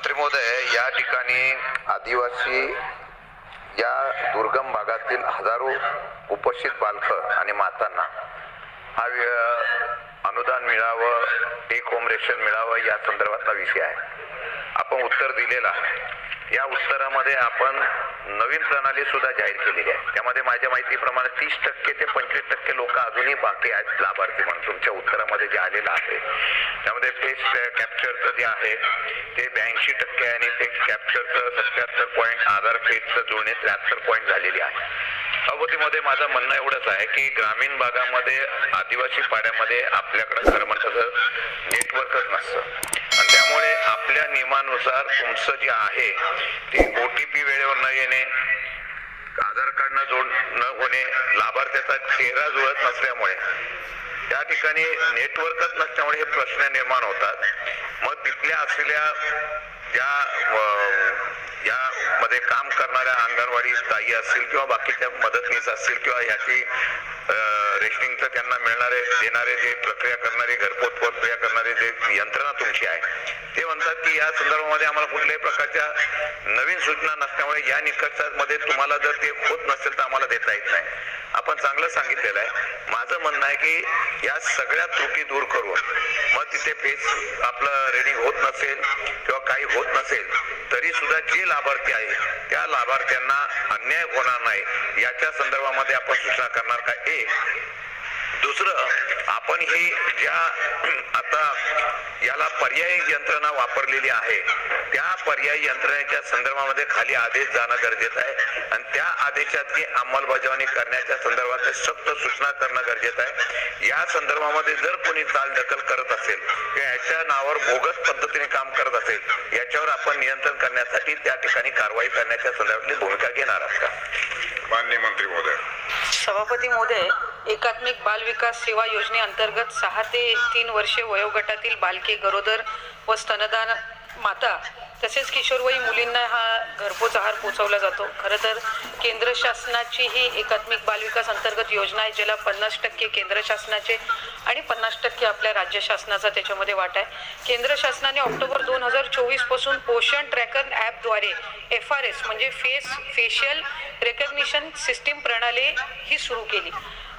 मंत्री महोदय या ठिकाणी आदिवासी या दुर्गम भागातील हजारो उपस्थित बालकं आणि मातांना हा वे- अनुदान मिळावं टेक होम रेशन मिळावं या संदर्भातला विषय आहे. आपण उत्तर दिलेलं. आहे या उत्तरामध्ये आपण नवीन प्रणाली सुद्धा जाहीर केलेली आहे. त्यामध्ये माझ्या माहितीप्रमाणे तीस टक्के ते पंचवीस टक्के लोक अजूनही बाकी आहेत लाभार्थी म्हणून. तुमच्या उत्तरामध्ये जे आलेलं आहे. त्यामध्ये फेस कॅप्चरचं जे आहे ते ब्याऐंशी टक्के आणि ते कॅप्चरचं सत्याहत्तर पॉईंट आधार फेसचं जुळणी त्र्याहत्तर पॉईंट झालेली आहे. अवतीमध्ये माझं म्हणणं एवढंच आहे की ग्रामीण भागामध्ये आदिवासी पाड्यामध्ये आपल्याकडं खरं नेटवर्कच नसतं. आणि त्यामुळे आपल्या नियमानुसार तुमचं जे आहे ते ओ टी पी वेळेवर न येणे आधार कार्ड न जोड न होणे लाभार्थ्याचा चेहरा जुळत नसल्यामुळे त्या ठिकाणी नेटवर्कच नसल्यामुळे हे प्रश्न निर्माण होतात. मग तिथल्या असलेल्या ज्या यामध्ये काम करणाऱ्या अंगणवाडी ताई असतील किंवा बाकीच्या मदतनीस असतील किंवा ह्याची रेशनिंगचं त्यांना मिळणारे देणारे जे प्रक्रिया करणारे घरपोच प्रक्रिया करणारे जे यंत्रणा तुमची आहे ते म्हणतात की या संदर्भामध्ये आम्हाला कुठल्याही प्रकारच्या नवीन सूचना नसल्यामुळे या निकषामध्ये तुम्हाला जर ते होत नसेल तर आम्हाला देता येत नाही. आपण चांगलं सांगितलेलं आहे. माझं म्हणणं आहे की या सगळ्या त्रुटी दूर करून मग तिथे फेस आपलं रेडिंग होत नसेल काही होत नसेल तरी सुद्धा जे लाभार्थी आहे त्या लाभार्थ्यांना अन्याय होणार नाही. याच्या संदर्भामध्ये आपण सूचना करणार का? एक दुसरं आपण ही ज्या आता याला पर्यायी यंत्रणा वापरलेली आहे त्या पर्यायी यंत्रणेच्या संदर्भामध्ये खाली आदेश जाणं गरजेचं आहे आणि त्या आदेशाची अंमलबजावणी करण्याच्या संदर्भात सक्त सूचना करणं गरजेचं आहे. या संदर्भामध्ये जर कोणी चालढकल करत असेल किंवा याच्या नावावर बोगस पद्धतीने काम करत असेल याच्यावर आपण नियंत्रण करण्यासाठी त्या ठिकाणी कारवाई करण्याच्या संदर्भातली भूमिका घेणार आहात का? मान्य मंत्री महोदय. सभापती महोदय एकात्मिक बाल विकास सेवा योजनेअंतर्गत सहा ते तीन वर्षे वयोगटातील बालके गरोदर व स्तनदान माता तसेच किशोरवयी मुलींना हा घरपोच आहार पोचवला जातो. खरं तर केंद्र शासनाची ही एकात्मिक बालविकास अंतर्गत योजना आहे ज्याला पन्नास टक्के केंद्र शासनाचे आणि पन्नास टक्के आपल्या राज्य शासनाचा त्याच्यामध्ये वाटा आहे. केंद्र शासनाने ऑक्टोबर दोन हजार चोवीसपासून पोषण ट्रॅकर ॲपद्वारे एफ आर एस म्हणजे फेस फेशियल रेकग्निशन सिस्टीम प्रणाली ही सुरू केली.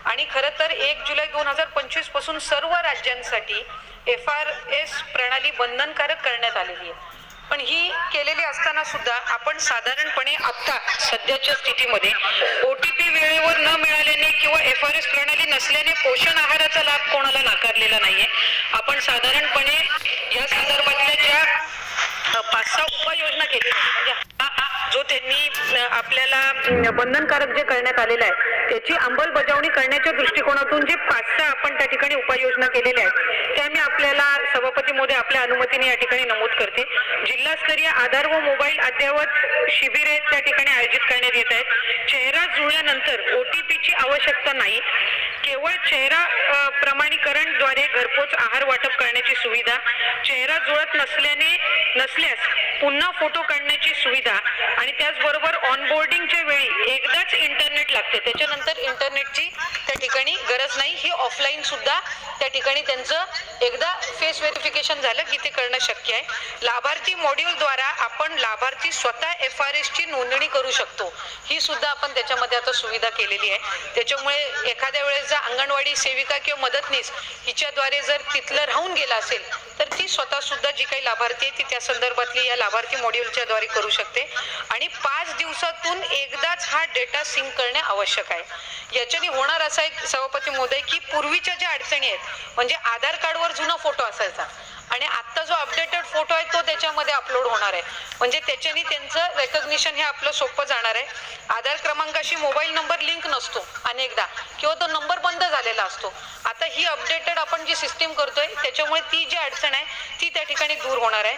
आणि खरं तर एक जुलै दोन हजार पंचवीसपासून सर्व राज्यांसाठी एफ आर एस प्रणाली बंधनकारक करण्यात आलेली आहे. पण ही केलेली असताना सुद्धा आपण साधारणपणे आता सध्याच्या स्थितीमध्ये ओ टी पी वेळेवर न मिळाल्याने किंवा एफ आर एस प्रणाली नसल्याने पोषण आहाराचा लाभ कोणाला नाकारलेला नाहीये. आपण साधारणपणे या संदर्भातल्या ज्या पाच सहा उपाययोजना केलेल्या म्हणजे जो त्यांनी आपल्याला बंधनकारक जे करण्यात आलेलं आहे त्याची अंमलबजावणी करण्याच्या दृष्टिकोनातून जे पाच सहा आपण त्या ठिकाणी उपाययोजना केलेल्या आहेत त्या मी आपल्याला सभापती मोदी आपल्या अनुमतीने या ठिकाणी नमूद करते. जिल्हास्तरीय आधार व मोबाईल अद्ययावत शिबिरे त्या ठिकाणी आयोजित करण्यात येत आहेत. चेहरा जुळल्यानंतर ओटीपीची आवश्यकता नाही. केवळ चेहरा प्रमाणीकरणद्वारे घरपोच आहार वाटप करण्याची सुविधा चेहरा जुळत नसल्याने नसल्यास पुन्हा फोटो काढण्याची सुविधा आणि त्याचबरोबर ऑनबोर्डिंगच्या वेळी एकदाच इंटरनेट लागते. त्याच्यानंतर इंटरनेटची त्या ठिकाणी गरज नाही. ही ऑफलाईन सुद्धा त्या ठिकाणी त्यांचं एकदा फेस व्हेरिफिकेशन झालं की ते करणं शक्य आहे. लाभार्थी मॉड्यूलद्वारा आपण लाभार्थी स्वतः एफ आर एसची नोंदणी करू शकतो. ही सुद्धा आपण त्याच्यामध्ये आता सुविधा केलेली आहे. त्याच्यामुळे एखाद्या वेळेस जर अंगणवाडी सेविका किंवा मदतनीस हिच्याद्वारे जर तिथलं राहून गेलं असेल तर ती स्वतः सुद्धा जी काही लाभार्थी आहे ती त्या संदर्भातली या लाभार्थी मॉड्यूलच्या द्वारे करू शकते. आणि पाच दिवसातून एकदाच हा डेटा सिंक करणे आवश्यक आहे. याच्याने होणार असा एक सभापती मोदय की पूर्वीच्या ज्या अडचणी आहेत म्हणजे आधार कार्डवर जुना फोटो असायचा. आणि आत्ता जो अपडेटेड फोटो आहे तो त्याच्यामध्ये अपलोड होणार आहे. म्हणजे त्याच्याने त्यांचं रेकग्निशन हे आपलं सोपं जाणार आहे. आधार क्रमांकाशी मोबाईल नंबर लिंक नसतो अनेकदा. किंवा तो नंबर बंद झालेला असतो. आता ही अपडेटेड आपण जी सिस्टीम करतोय त्याच्यामुळे ती जी अडचण आहे ती त्या ठिकाणी दूर होणार आहे.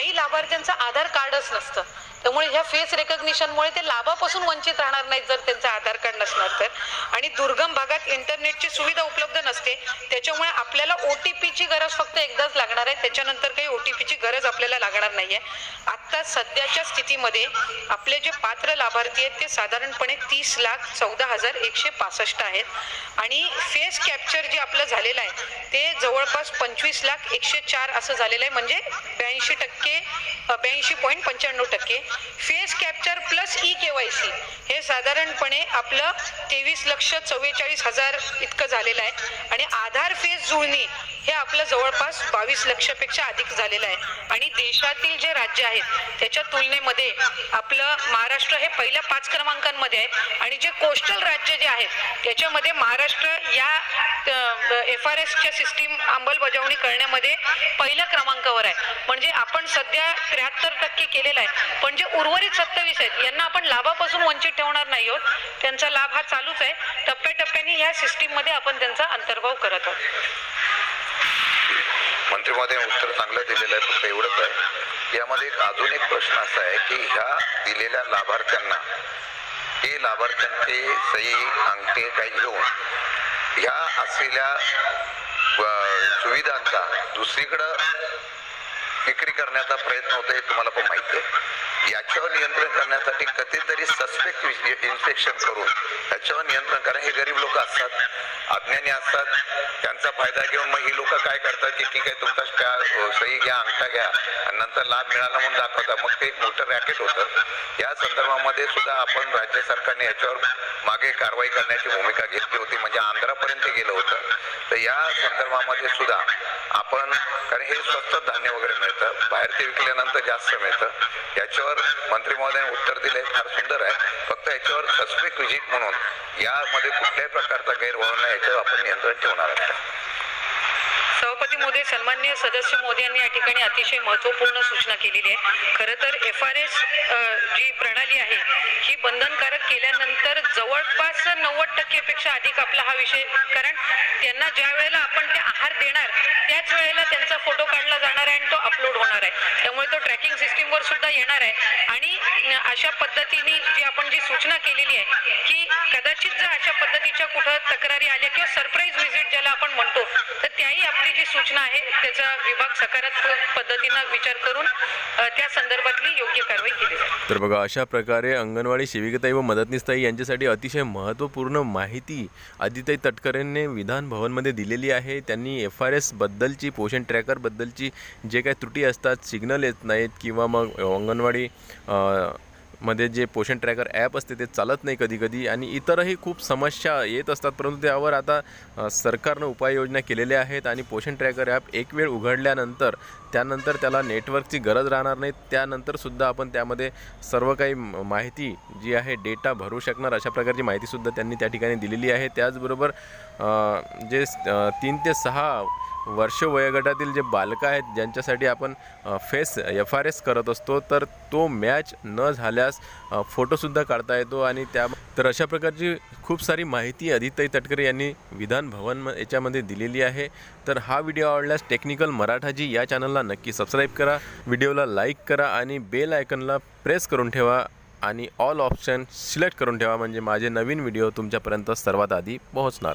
काही लाभार्थ्यांचं आधार कार्डच नसतं. त्यामुळे ह्या फेस रेकग्निशनमुळे ते लाभापासून वंचित राहणार नाहीत जर त्यांचं आधार कार्ड नसणार तर. आणि दुर्गम भागात इंटरनेटची सुविधा उपलब्ध नसते. त्याच्यामुळे आपल्याला ओ टी पीची गरज फक्त एकदाच लागणार आहे. त्याच्यानंतर काही ओ टी पीची गरज आपल्याला लागणार नाही आहे आत्ता सध्याच्या स्थितीमध्ये आपले जे पात्र लाभार्थी आहेत ते साधारणपणे तीस लाख चौदा हजार एकशे पासष्ट आहेत. आणि फेस कॅप्चर जे आपलं झालेलं आहे ते जवळपास पंचवीस लाख एकशे चार असं झालेलं आहे. म्हणजे ब्याऐंशी टक्के ब्याऐंशी पॉईंट पंच्याण्णव टक्के. Face capture plus e K Y C हे साधारणपणे आपलं तेवीस लक्ष चव्वेचाळीस हजार इतकं झालेलं आहे. आणि आधार फेस जुळणी हे आपलं जवळपास बावीस लक्षपेक्षा अधिक झालेलं आहे. आणि देशातील जे राज्य आहेत त्याच्या तुलनेमध्ये आपलं महाराष्ट्र हे पहिल्या पाच क्रमांकांमध्ये आहे आणि जे कोस्टल राज्य जे आहेत त्याच्यामध्ये महाराष्ट्र या एफ आर एसच्या सिस्टीम अंमलबजावणी करण्यामध्ये पहिल्या क्रमांकावर आहे. म्हणजे आपण सध्या त्र्याहत्तर टक्के केलेला आहे. पण जे उर्वरित सत्तावीस आहेत यांना आपण लाभापासून वंचित ठेवणार नाही आहोत. त्यांचा लाभ हा चालूच आहे. टप्प्याटप्प्याने ह्या सिस्टीममध्ये आपण त्यांचा अंतर्भाव करत आहोत. मंत्री महोदय उत्तर चांगलं दिलेलं आहे फक्त एवढंच आहे. यामध्ये एक अजून एक प्रश्न असा आहे की ह्या दिलेल्या लाभार्थ्यांना हे लाभार्थ्यांचे सही अंगठे काही घेऊन ह्या असलेल्या सुविधांचा दुसरीकडं विक्री करण्याचा प्रयत्न होतो हे तुम्हाला पण माहिती आहे. याच्यावर नियंत्रण करण्यासाठी कधीतरी सस्पेक्ट इन्स्पेक्शन करून याच्यावर नियंत्रण करा. हे गरीब लोक असतात अज्ञानी असतात त्यांचा फायदा घेऊन मग ही लोक काय करतात की ठीक आहे तुमचा सही घ्या अंगठा घ्या आणि नंतर लाभ मिळाला म्हणून दाखवतात मग ते एक मोठं रॅकेट होतं. या संदर्भामध्ये सुद्धा आपण राज्य सरकारने याच्यावर मागे कारवाई करण्याची भूमिका घेतली होती म्हणजे आंध्रापर्यंत गेलं होतं. तर या संदर्भामध्ये सुद्धा आपण कारण हे स्वस्त धान्य वगैरे मिळतं. बाहेरचे विकल्यानंतर जास्त मिळतं. याच्यावर मंत्री महोदयाने उत्तर दिले फार सुंदर आहे. फक्त याच्यावर सस्पेक्ट विजिट म्हणून यामध्ये कुठल्याही प्रकारचा गैरव्यवहार नाही. याच्यावर आपण नियंत्रण ठेवणार आहोत. मोदी सन्मान्य सदस्य मोदी यांनी या ठिकाणी अतिशय महत्त्वपूर्ण सूचना केलेली आहे. खरं तर एफ आर एस जी प्रणाली आहे ही बंधनकारक केल्यानंतर जवळपास नव्वद टक्केपेक्षा अधिक आपला हा विषय कारण त्यांना ज्या वेळेला आपण ते आहार देणार त्याच वेळेला त्यांचा फोटो काढला जाणार आहे आणि तो अपलोड होणार आहे. त्यामुळे तो ट्रॅकिंग सिस्टीमवर सुद्धा येणार आहे. आणि अशा पद्धतीने जी आपण जी सूचना केलेली आहे की कदाचित जर अशा पद्धतीच्या कुठं तक्रारी आल्या किंवा सरप्राईज व्हिजिट ज्याला आपण म्हणतो तर त्याही आपली जी सूचना आहे त्याचा विभाग सकारात्मक पद्धतीनं विचार करून त्या संदर्भातली योग्य कारवाई केली जाईल. तर बघा अशा प्रकारे अंगणवाडी सेविकाताई व मदतनीसताई यांच्यासाठी अतिशय महत्त्वपूर्ण माहिती आदिताई तटकरेंनी विधान भवनमध्ये दिलेली आहे. त्यांनी एफ आर एसबद्दलची पोषण ट्रॅकरबद्दलची जे काही त्रुटी असतात सिग्नल येत नाहीत किंवा मग अंगणवाडी मध्ये जे पोषण ट्रॅकर ॲप असते ते चालत नाही कधी कधी आणि इतरही खूप समस्या येत असतात. परंतु त्यावर आता सरकारनं उपाययोजना केलेल्या आहेत आणि पोषण ट्रॅकर ॲप एक वेळ उघडल्यानंतर त्यानंतर त्याला नेटवर्कची गरज राहणार नाही. त्यानंतरसुद्धा आपण त्यामध्ये सर्व काही माहिती जी आहे डेटा भरू शकणार अशा प्रकारची माहितीसुद्धा त्यांनी त्या ठिकाणी दिलेली आहे. त्याचबरोबर जे तीन ते सहा वर्ष वयोगटातील जे बालकं आहेत ज्यांच्यासाठी आपण फेस एफ आर एस करत असतो तर तो मॅच न झाल्यास फोटोसुद्धा काढता येतो आणि त्या तर अशा प्रकारची खूप सारी माहिती अदिताई तटकरे यांनी विधान भवन म- याच्यामध्ये दिलेली आहे. तर हा व्हिडिओ आवडल्यास टेक्निकल मराठाजी या चॅनलला नक्की सबस्क्राईब करा व्हिडिओला लाईक करा आणि बेल आयकनला प्रेस करून ठेवा आणि ऑल ऑप्शन सिलेक्ट करून ठेवा म्हणजे माझे नवीन व्हिडिओ तुमच्यापर्यंत सर्वात आधी पोहोचणार.